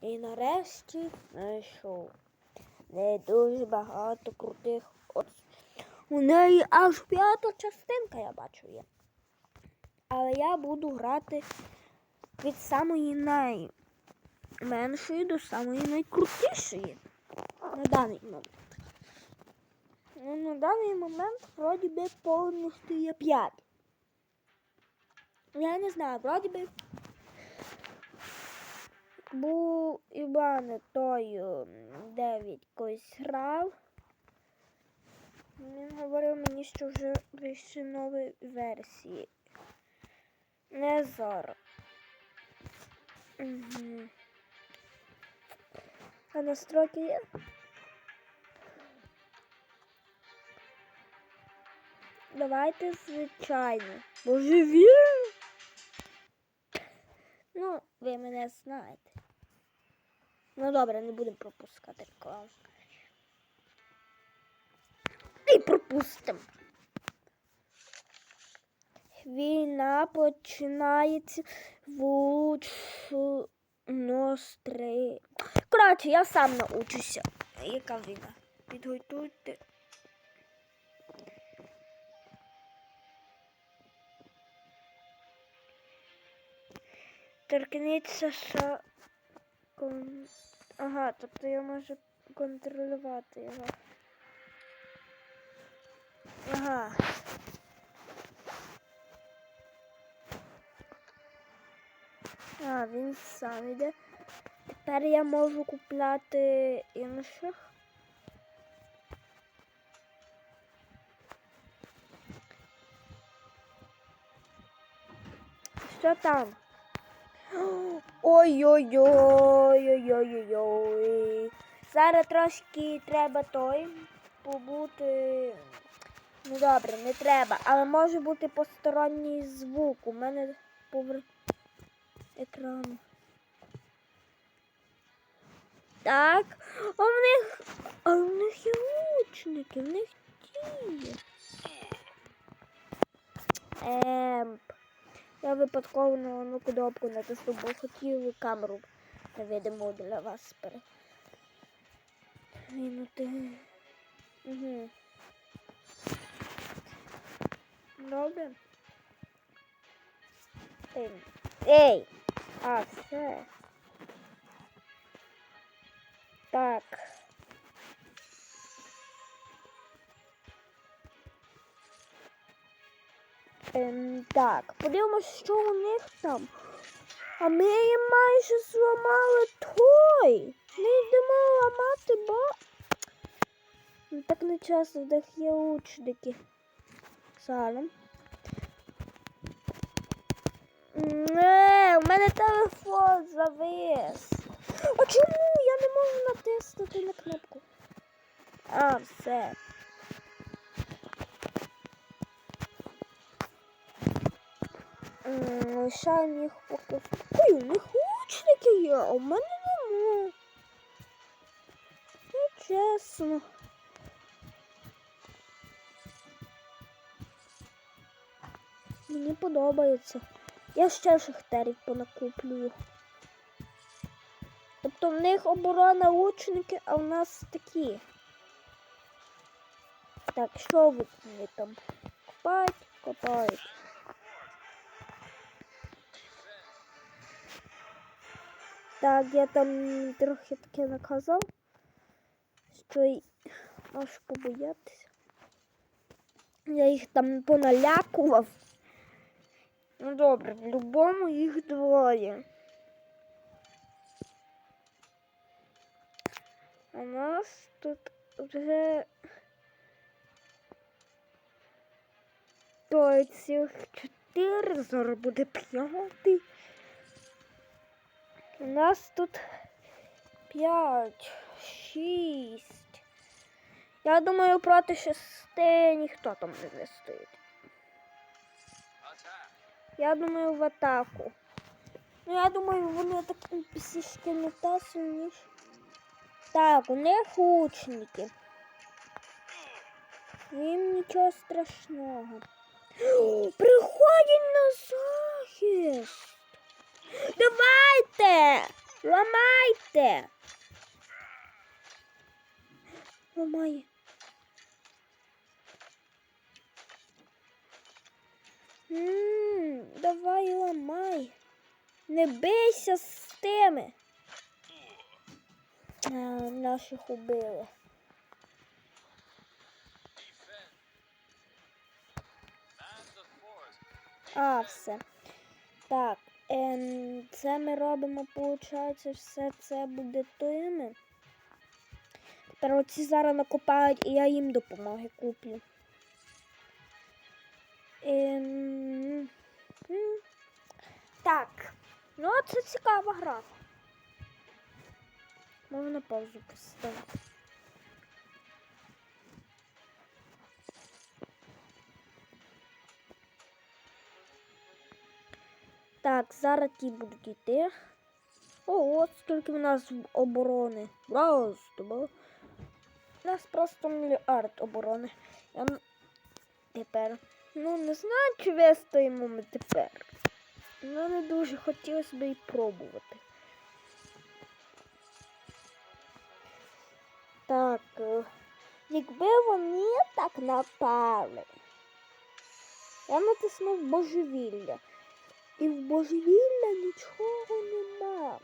І нарешті знайшов. В неї дуже багато крутих. От. У неї аж п'ята частинка, я бачу є. Але я буду грати від самої найменшої до самої найкрутішої на даний момент. Ну, на даний момент вроді би повністю є 5. Я не знаю, вроді би був Іван той 9 когось грав. Він говорив мені, що вже вийшли нові версії. Не зараз. Угу. А настройки є? Давайте звичайно. Божевільно. Ну, ви мене знаєте. Ну добре, не будемо пропускати рекламу. І пропустимо. Війна починається в ностри. Коротше, я сам научуся. Яка війна? Підготуйте. Торкніться що. Ага, тобто я можу контролювати його. Ага. А, він сам іде. Тепер я можу купляти інших. Що там? Ой-ой-ой-ой-ой-ой-ой. Зараз трошки треба той побути. Ну добре, не треба, але може бути посторонній звук. У мене повер екрану. Так. А в них. А в них є лучники, в них діє. Емп. Я випадково на одну кнопку натиснув, бо хотів камеру невидиму для вас перевинути. Угу. Добре. Ей. Ей! А, все. Так. Ем, так, подивимось, що у них там. А ми їм майже зламали той. Ми йдемо ламати, бо Ну, так не часто в них є учники. Зараз. Не, у мене телефон завис. А чому я не можу натиснути на кнопку? А, все. Лишаємо їх поки. Ой, у них лучники є, а у мене нема. Ну, чесно. Мені подобається. Я ще шахтерів понакуплюю. Тобто в них оборона лучники, а в нас такі. Так, що ви там? Копають, копають. Так, я там трохи таке наказав, що й побоятися. Я їх там поналякував. Ну добре, в любому їх двоє. У нас тут вже то цих чотири, зараз буде п'ятий. У нас тут п'ять, шість. Я думаю, проти шести ніхто там не вистоїть. Я думаю, в атаку. Ну, я думаю, вони такі пісішки не та сильніші. Так, у них лучники. Їм нічого страшного. Приходять на захист. Давайте! Ламайте! Ламає. Ммм, давай ламай. Не бийся з тими. А, наших убили. А, все. Так, це ми робимо, виходить, все це буде тими. Тепер оці зараз накопають, і я їм допомоги куплю. Ем, так, ну це цікава гра. Можна на паузу поставити. Так, зараз ті будуть йти. О, от скільки в нас оборони. Раз, два. У нас просто мільярд оборони. Я... Тепер. Ну, не знаю, чи вистоїмо ми тепер. Ну, не дуже хотілося б і пробувати. Так. е, Якби вони так напали. Я натиснув божевілля. І в божевілля нічого нема.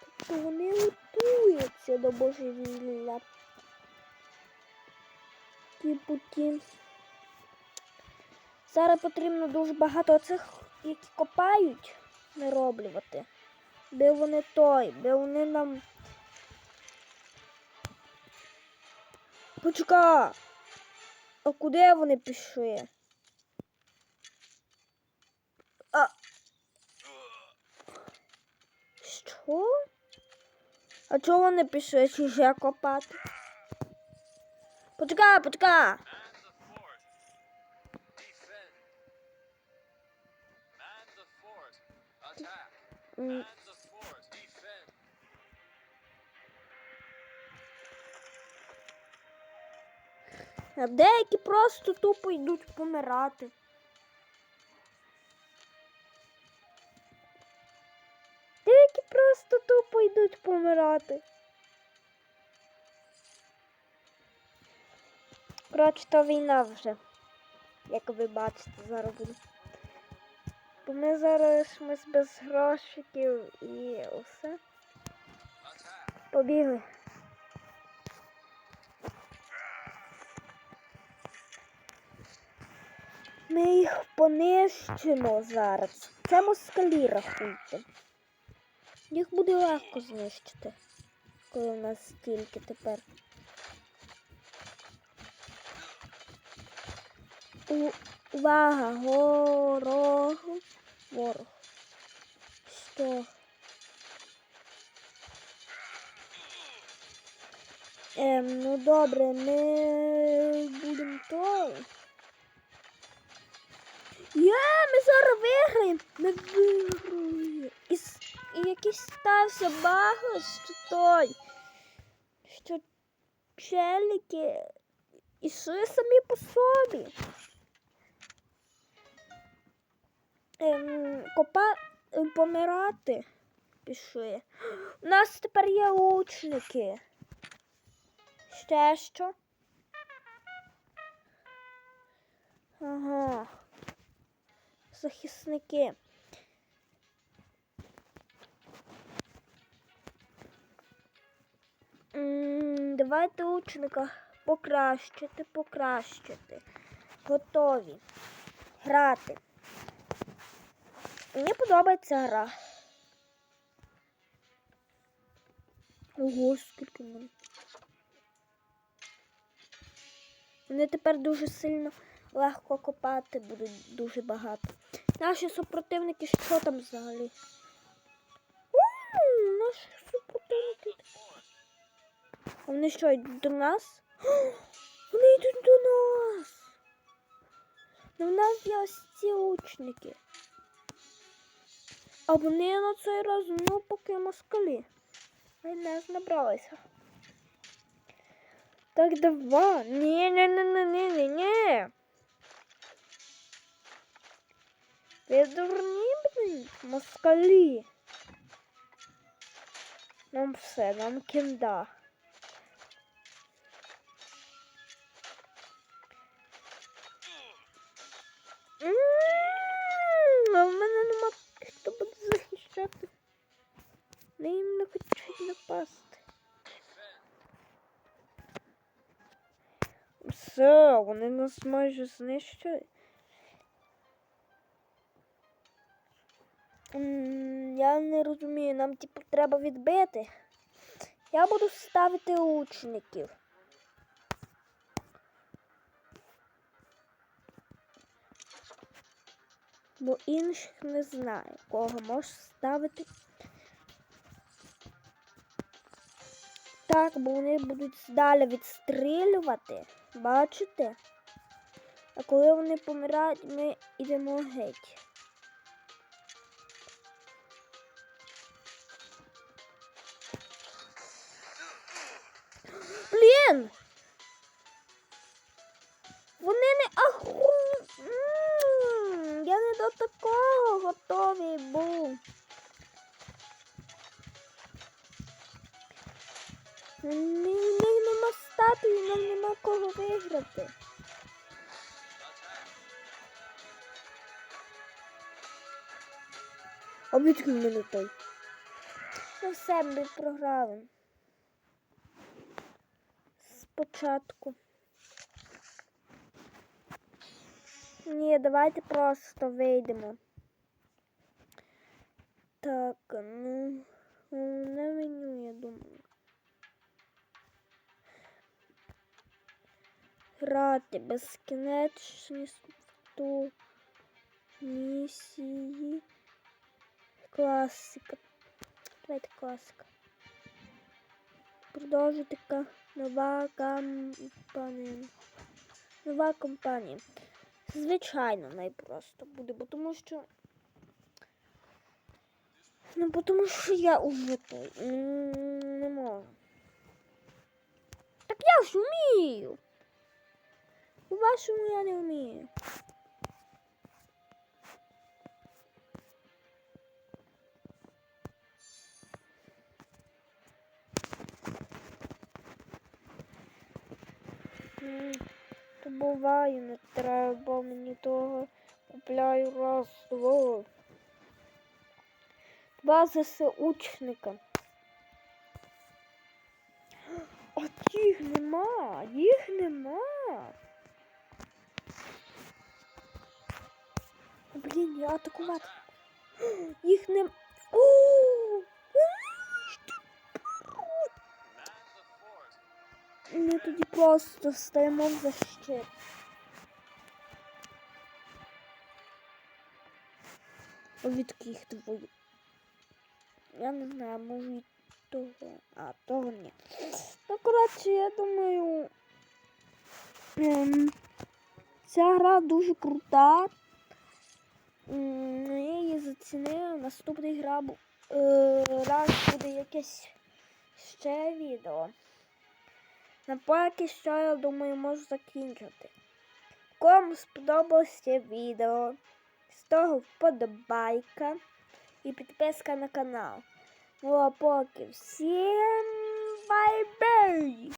Тобто вони готуються до божевілля. Типу ті. Зараз потрібно дуже багато цих, які копають, нароблювати. Де вони той, де вони нам. Почекай! А куди вони пішли? Що? А чого вони пішли чуже копати? Почекай, почекай! А деякі просто тупо йдуть помирати. Просто йдуть помирати. Коротше, то війна вже. Як ви бачите, зараз. Бо ми зараз ми без грошиків і усе. Побігли. Ми їх понищимо зараз. Це москалі рахуйте. Їх буде легко знищити, коли в нас стільки тепер. У... Увага, горогу, ворог. Що? Ем, ну добре, ми будемо то. Є, ми зараз виграємо. Ми виграємо. Якийсь стався баг, що той. Що челіки ішли самі по собі. Ем, копа... ем, помирати пішли. У нас тепер є лучники. Ще що? Ага. Захисники. Давайте учника покращити, покращити. Готові. Грати. Мені подобається гра. Ого, скільки мене. Вони тепер дуже сильно легко копати будуть дуже багато. Наші супротивники що там взагалі? А вони що, йдуть до нас? О, Вони йдуть до нас. Ну, в нас є ось ці лучники. А вони на цей раз, ну, поки москалі. Ми не набралися. Так давай. Ні, ні, ні, ні, ні, ні, ні. Ви дурні, блін, москалі. Нам все, нам кінда. Вони нас майже знищили. Я не розумію, нам типу треба відбити. Я буду ставити лучників. Бо інших не знаю, кого можеш ставити. Так, бо вони будуть далі відстрілювати. Бачите? А коли вони помирають, ми йдемо геть. Блін! Вони не аху. Я не до такого готовий був. В них нема статуї, нам нема кого виграти. А відки мене той? Ну все, ми програли. Спочатку. Ні, давайте просто вийдемо. Так, ну, ну, на меню, я думаю. Грати безкінечністю місії. Класика. Давайте класика. Продовжити ка- нова кампанія. Нова компанія. Звичайно, найпросто буде, бо тому що. Ну, тому що я уже той не можу. Так я ж вмію. У вашому я не вмію. М, То буває, не треба мені того. Купляю раз, два. Два ЗСУчника. От їх нема, їх нема. Блін, я атакувати. Їх нема. О! Ми тоді просто стоїмо в защит. Від їх двоє. Я не знаю, може і того. А, того ні. Ну, коротше, я думаю. Ем, ця гра дуже крута. Я її зацінила. Наступний гра е, раз буде якесь ще відео. На поки що, я думаю, можу закінчити. Кому сподобалось це відео, з того вподобайка і підписка на канал. Ну а поки всім бай-бай!